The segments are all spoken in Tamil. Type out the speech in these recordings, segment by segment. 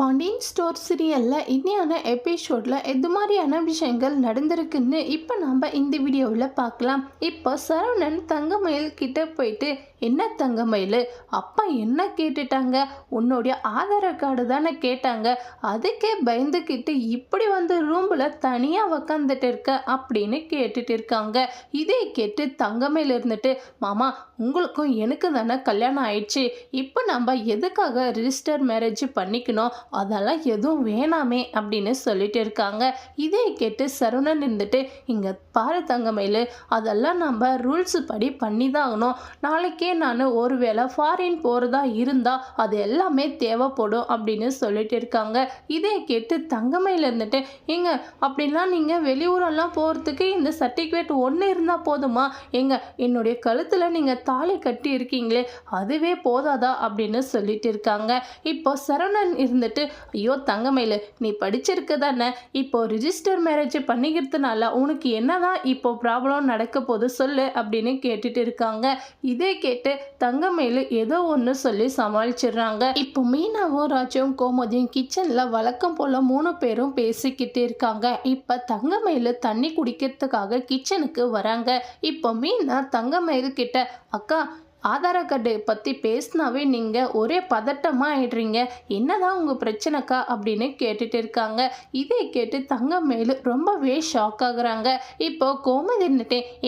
பாண்டியன் ஸ்டோர் சீரியலில் இன்னையான எபிசோடில் எது மாதிரியான விஷயங்கள் நடந்திருக்குன்னு இப்போ நாம் இந்த வீடியோவில் பார்க்கலாம். இப்போ சரவணன் தங்கமயில் கிட்ட போயிட்டு என்ன தங்கமயில் அப்பா என்ன கேட்டுட்டாங்க? உன்னுடைய ஆதார கார்டு தானே கேட்டாங்க. அதுக்கே பயந்துக்கிட்டு இப்படி வந்து ரூமில் தனியாக உக்காந்துட்டு இருக்க அப்படின்னு கேட்டுட்டு இருக்காங்க. இதே கேட்டு தங்கமயில் இருந்துட்டு மாமா உங்களுக்கும் எனக்கு தானே கல்யாணம் ஆயிடுச்சு. இப்போ நம்ம எதுக்காக ரிஜிஸ்டர் மேரேஜ் பண்ணிக்கணும்? அதெல்லாம் எதுவும் வேணாமே அப்படின்னு சொல்லிட்டு இருக்காங்க. இதே கேட்டு சரவணன் இருந்துட்டு இங்கே பாரு தங்கமயில் அதெல்லாம் நம்ம ரூல்ஸ் படி பண்ணி தான் ஆகணும். நாளைக்கே நான் ஒருவேளை ஃபாரின் போகிறதா இருந்தால் அது எல்லாமே தேவைப்படும் அப்படின்னு சொல்லிட்டு இருக்காங்க. இதே கேட்டு தங்கமயில் இருந்துட்டு ஏங்க அப்படிலாம் நீங்கள் வெளியூரெல்லாம் போகிறதுக்கு இந்த சர்டிஃபிகேட் ஒன்று இருந்தால் போதுமா? ஏங்க என்னுடைய கழுத்தில் நீங்கள் தாலி கட்டி இருக்கீங்களே அதுவே போதாதா? அப்படின்னு சொல்லிட்டு இருக்காங்க. இப்போ சரவணன் இருந்துட்டு ஐயோ தங்கமயில் நீ படிச்சிருக்க தானே இப்போ ரிஜிஸ்டர் மேரேஜ் பண்ணிக்கிறதுனால உனக்கு என்னதான் இப்போ ப்ராப்ளம் நடக்க போது சொல்லு? அப்படின்னு கேட்டுட்டு இருக்காங்க. இதே கேட்டு தங்கமயில் ஏதோ ஒன்று சொல்லி சமாளிச்சிடுறாங்க. இப்போ மீனாவும் ராஜுவும் கோமதியும் கிச்சனில் வழக்கம் போல் மூணு பேரும் பேசிக்கிட்டு இருக்காங்க. இப்போ தங்கமேலு தண்ணி குடிக்கிறதுக்காக கிச்சனுக்கு வராங்க. இப்போ மீனா தங்கமயில் கிட்ட அக்கா ஆதார கார்டு பற்றி பேசினாவே நீங்கள் ஒரே பதட்டமாக ஆயிடுறீங்க. என்னதான் உங்கள் பிரச்சனைக்கா அப்படின்னு கேட்டுட்டு இருக்காங்க. இதை கேட்டு தங்கமேலு ரொம்பவே ஷாக் ஆகுறாங்க. இப்போ கோமதி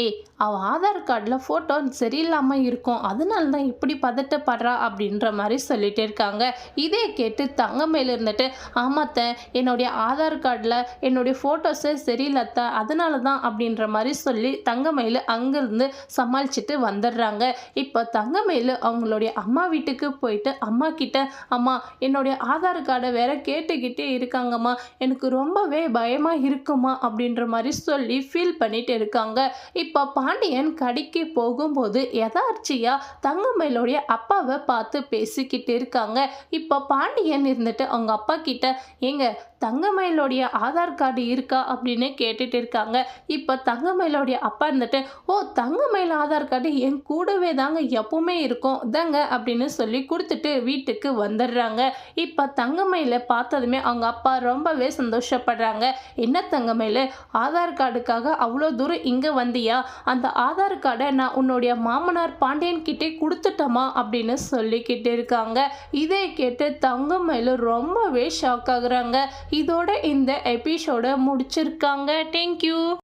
ஏய் அவள் ஆதார் கார்டில் ஃபோட்டோ சரியில்லாமல் இருக்கும். அதனால தான் இப்படி பதட்டப்படுறா? அப்படின்ற மாதிரி சொல்லிட்டு இருக்காங்க. இதே கேட்டு தங்கமேலு இருந்துட்டு ஆமாத்த என்னுடைய ஆதார் கார்டில் என்னுடைய ஃபோட்டோஸே சரியில்லத்த? அதனால தான் அப்படின்ற மாதிரி சொல்லி தங்கமேலு அங்கேருந்து சமாளிச்சுட்டு வந்துடுறாங்க. இப்போ தங்கமேலு அவங்களுடைய அம்மா வீட்டுக்கு போயிட்டு அம்மா கிட்ட அம்மா என்னுடைய ஆதார் கார்டை வேற கேட்டுக்கிட்டே இருக்காங்கம்மா. எனக்கு ரொம்பவே பயமாக இருக்குமா அப்படின்ற மாதிரி சொல்லி ஃபீல் பண்ணிட்டு இருக்காங்க. இப்போ பாண்டியன் கடைக்கு போகும்போது எதார்ச்சியாக தங்கமயிலுடைய அப்பாவை பார்த்து பேசிக்கிட்டு இருக்காங்க. இப்போ பாண்டியன் இருந்துட்டு அவங்க அப்பா கிட்ட ஏங்க தங்கமயிலுடைய ஆதார் கார்டு இருக்கா? அப்படின்னு கேட்டுட்டு இருக்காங்க. இப்போ தங்கமயிலுடைய அப்பா இருந்துட்டு ஓ தங்கமயில் ஆதார் கார்டு என் கூடவே தாங்க எப்பவுமே இருக்கும். தாங்க அப்படின்னு சொல்லி கொடுத்துட்டு வீட்டுக்கு வந்துடுறாங்க. இப்போ தங்கமயில பார்த்ததுமே அவங்க அப்பா ரொம்பவே சந்தோஷப்படுறாங்க. என்ன தங்கமயில? ஆதார் கார்டுக்காக அவ்வளோ தூரம் இங்கே வந்தியா? அந்த ஆதார் கார்டை நான் உன்னுடைய மாமனார் பாண்டியன் கிட்டே கொடுத்துட்டோமா? அப்படின்னு சொல்லிக்கிட்டு இருக்காங்க. இதை கேட்டு தங்கமயில ரொம்பவே ஷாக் ஆகுறாங்க. இதோட இந்த எபிசோட முடிச்சிருக்காங்க. தேங்க்யூ